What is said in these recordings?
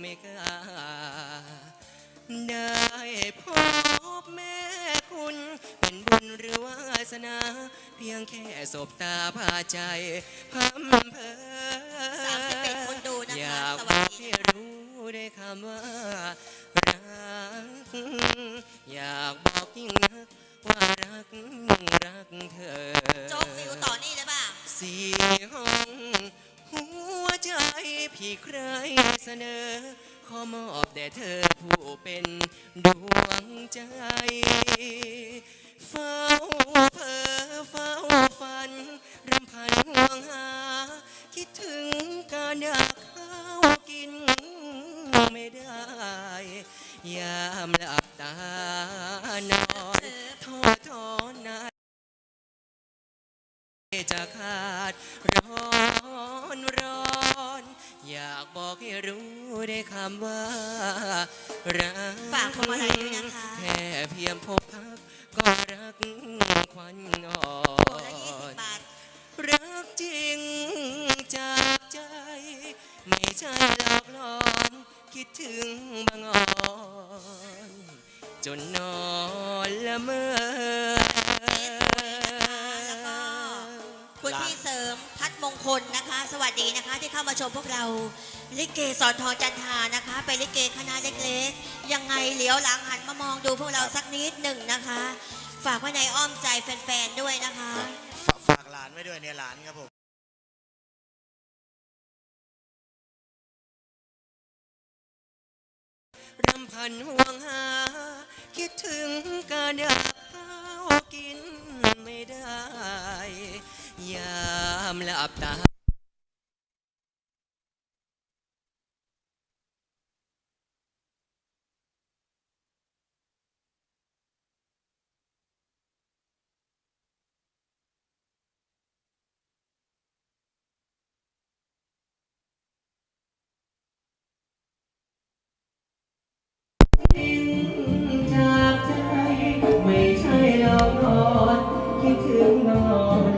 ไม่กล้าได้พบแม่คุณ เป็นบุญหรือวาสนา เพียงแค่สบตาพาใจพัมเพอ31คนดูนะคะอยากสบวัอสกดีให้รู้ได้คำว่ารัก อยากบอกยิ่งนักว่ารักรักเธอ โจ๊กฟิวต่อนี่เลยป่ะ สี่ห้องหัว ใจพี่ใครเสนอ ขอมอบแด่เธอผู้เป็นดวงใจ เฝ้าเพ้อเฝ้าฝัน รำพันห่วงหา คิดถึงการอยากข้าวกินไม่ได้ ยามหลับตานอน ได้คำว่ารักฝากพวงมาลัยด้วยนะคะ แค่เพียงพบพักก็รักควันอ่อโอ้ละยี่สิบนบาท รักจริงจากใจ ไม่ใช่หลอกหลอนคิดถึงบางอ่อนจนนอนละเมอ แล้วก็ คุณพี่เสริมพัดมงคลนะคะ สวัสดีนะคะที่เข้ามาชมพวกเรา ลิเกสอนทองจันทานะคะ ไปนลิเกคณะเล็กๆยังไงเหลียวหลังหันมามองดูพวกเราสักนิดหนึ่งนะคะ ฝากไว้ในอ้อมใจแฟนๆด้วยนะคะ ฝาฝากหลานไว้ด้วยเนี่ยหลานครับผมรำพันห่วงหา คิดถึงการอยากข้าวกินไม่ได้ ยามหลับตา คิดถึงน้อง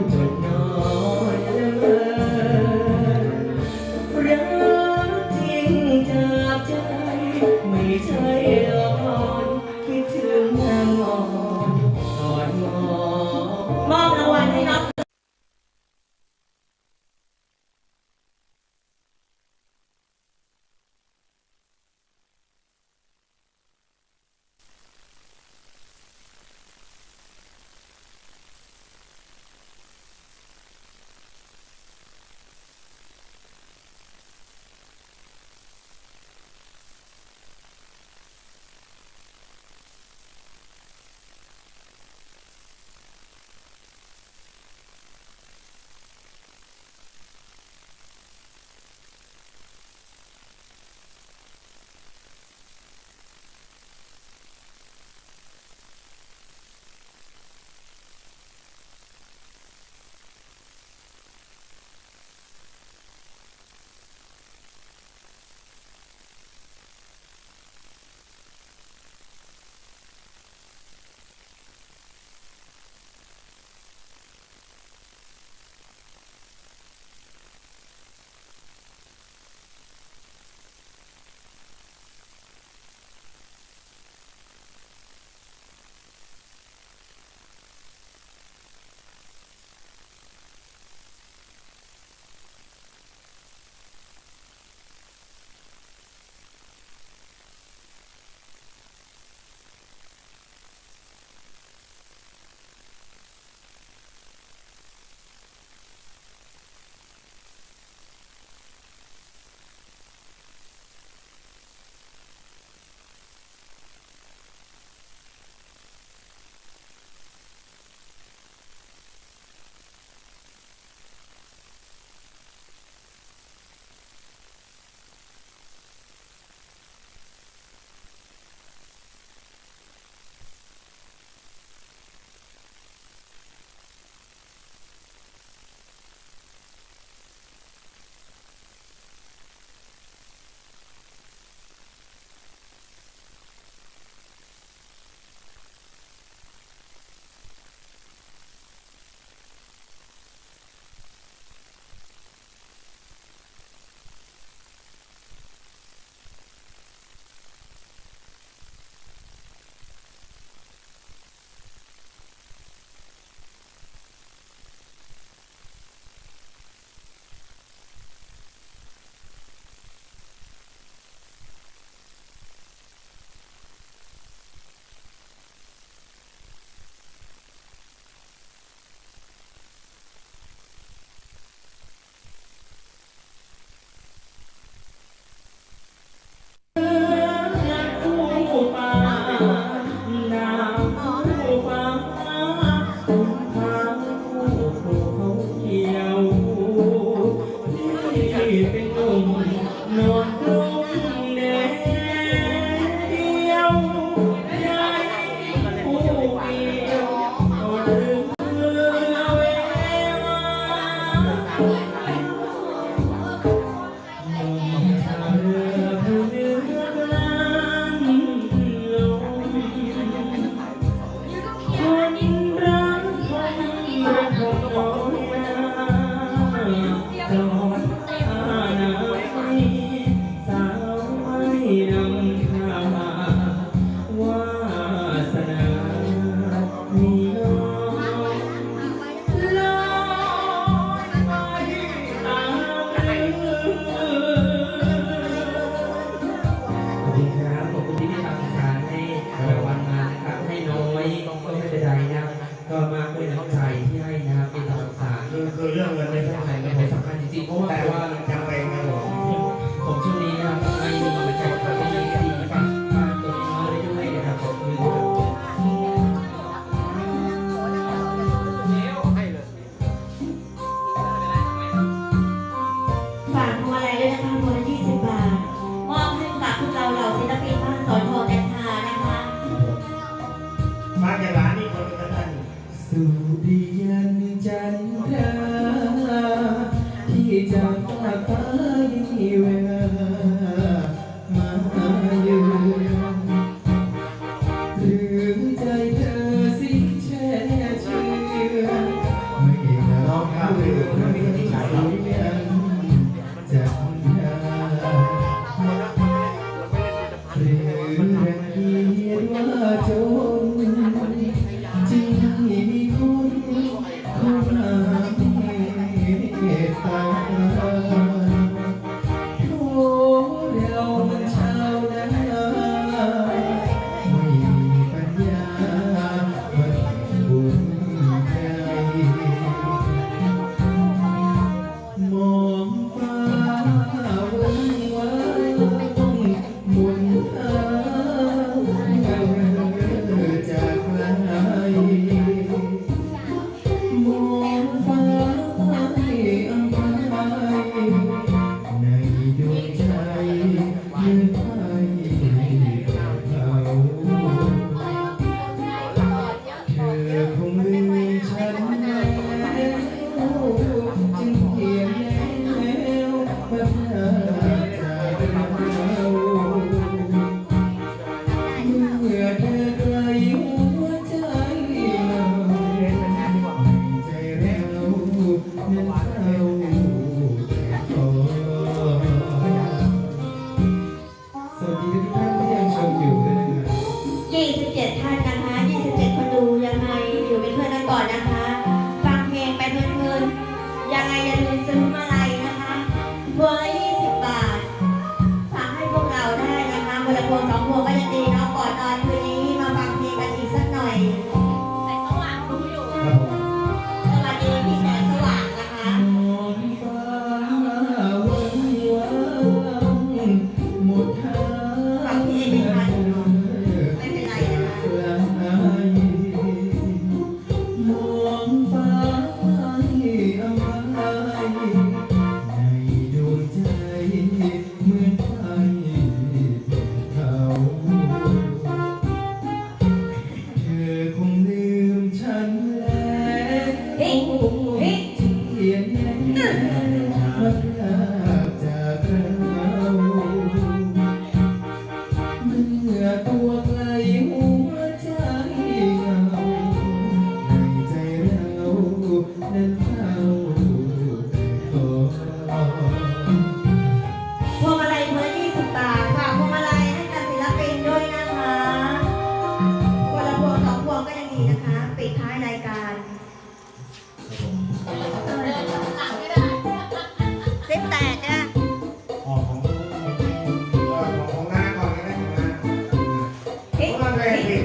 นั้นเศร้า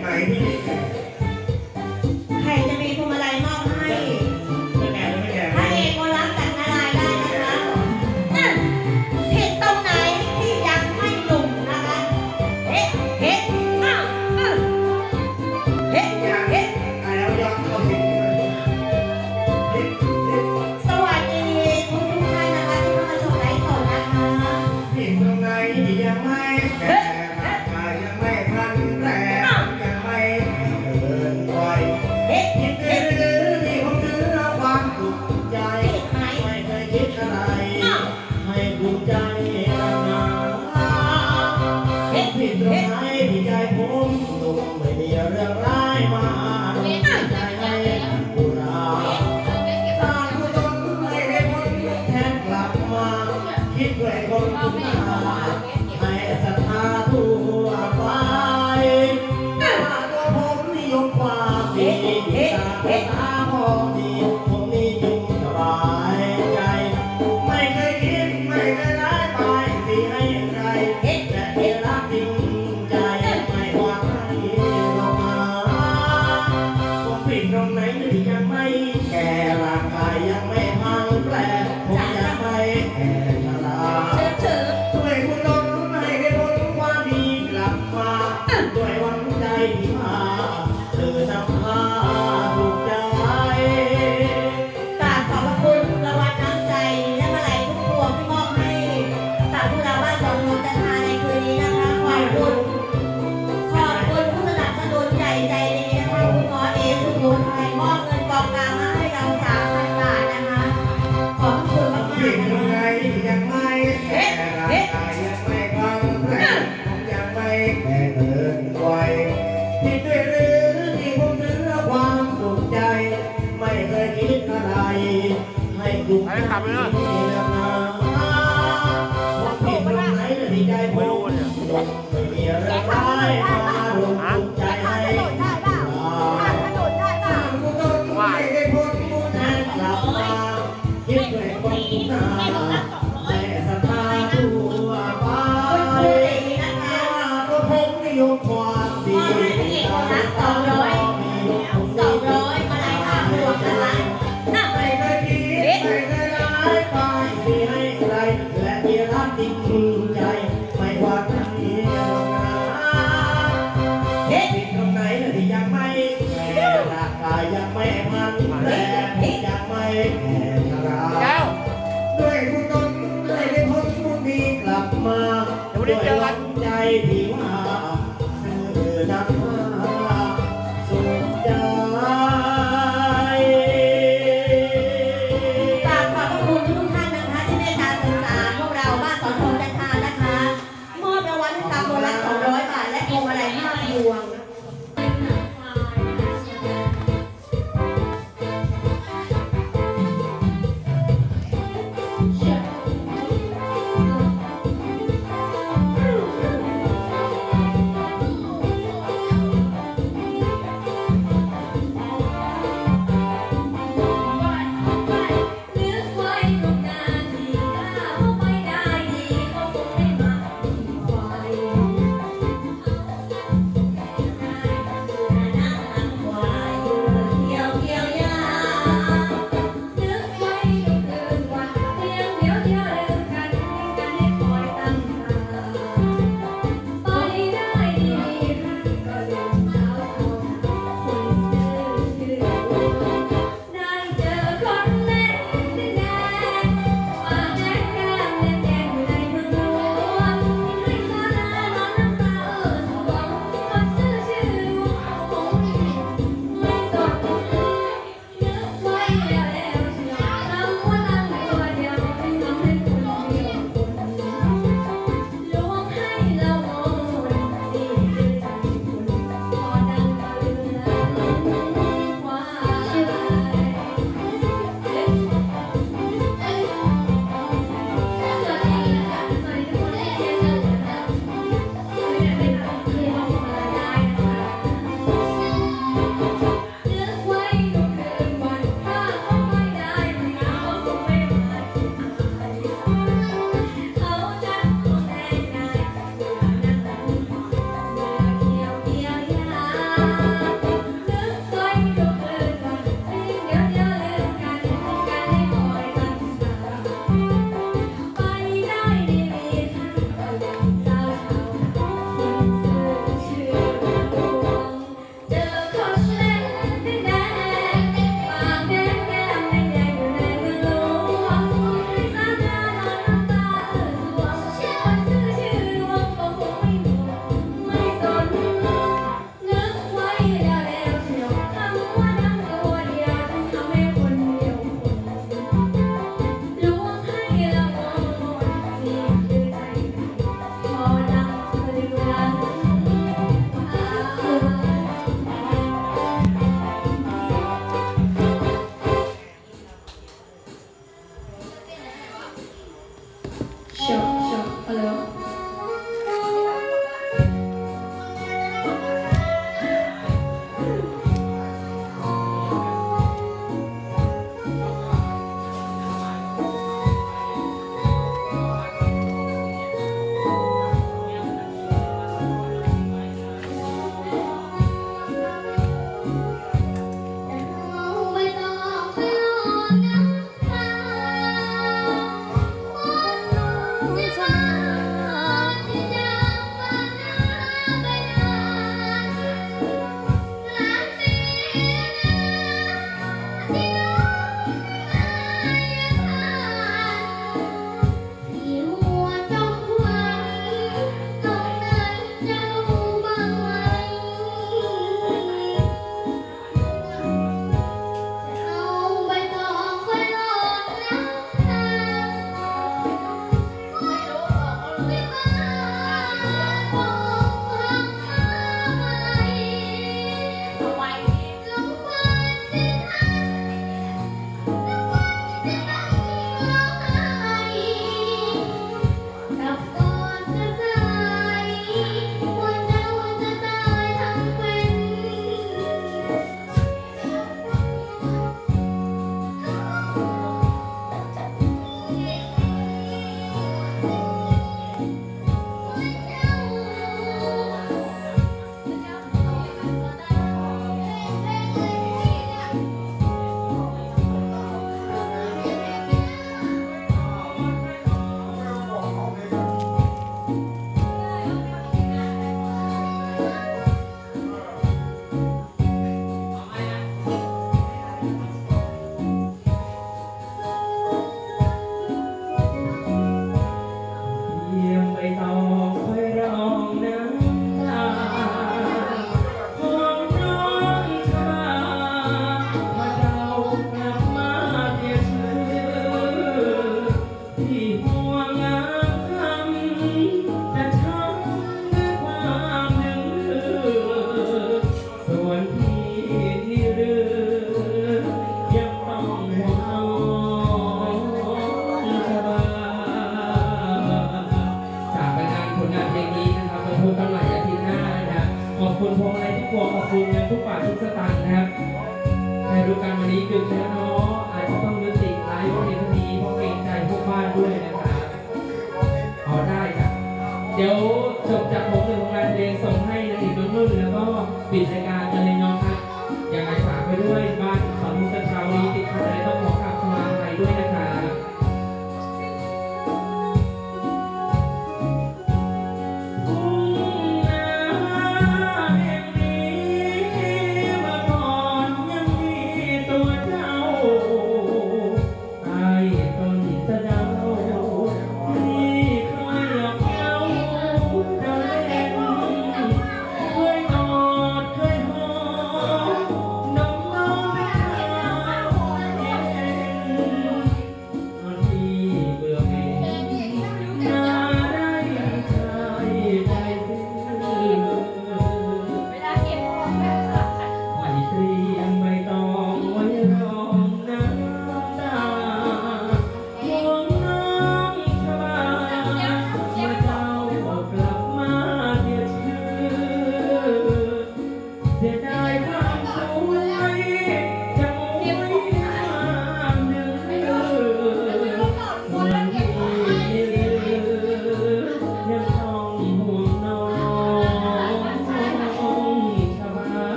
ไหน ผิดตรงไหนผิดใจผมตรงไม่มีเรื่องราว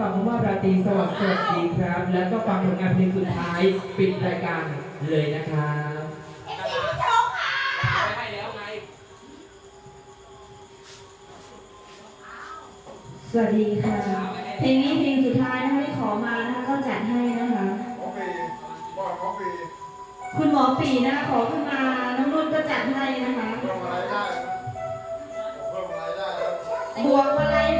ฟังคุณว่าราตรีสวัสวัสดีครับ แล้วก็ฟังผลงานเพลงสุดท้ายปิดรายการเลยนะครับะสวัสดีค่ะ เพลงนี้เพลงสุดท้ายนะคะที่ขอมานะคะก็จัดให้นะคะ หมอปีบอกหมอปีคุณหมอปีนะขอขึ้นมา น้องนุ่นก็จัดให้นะคะบวกอะไรได้บวกอะไรได้บวกมาลั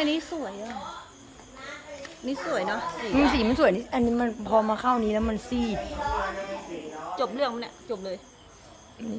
อันนี้สวยอะนี่สวยเนาะสีมันสีมันสวยนี่อันนี้มันพอมาเข้านี้แล้วมันซีดจบเรื่องมันเนี่ยจบเลย นี่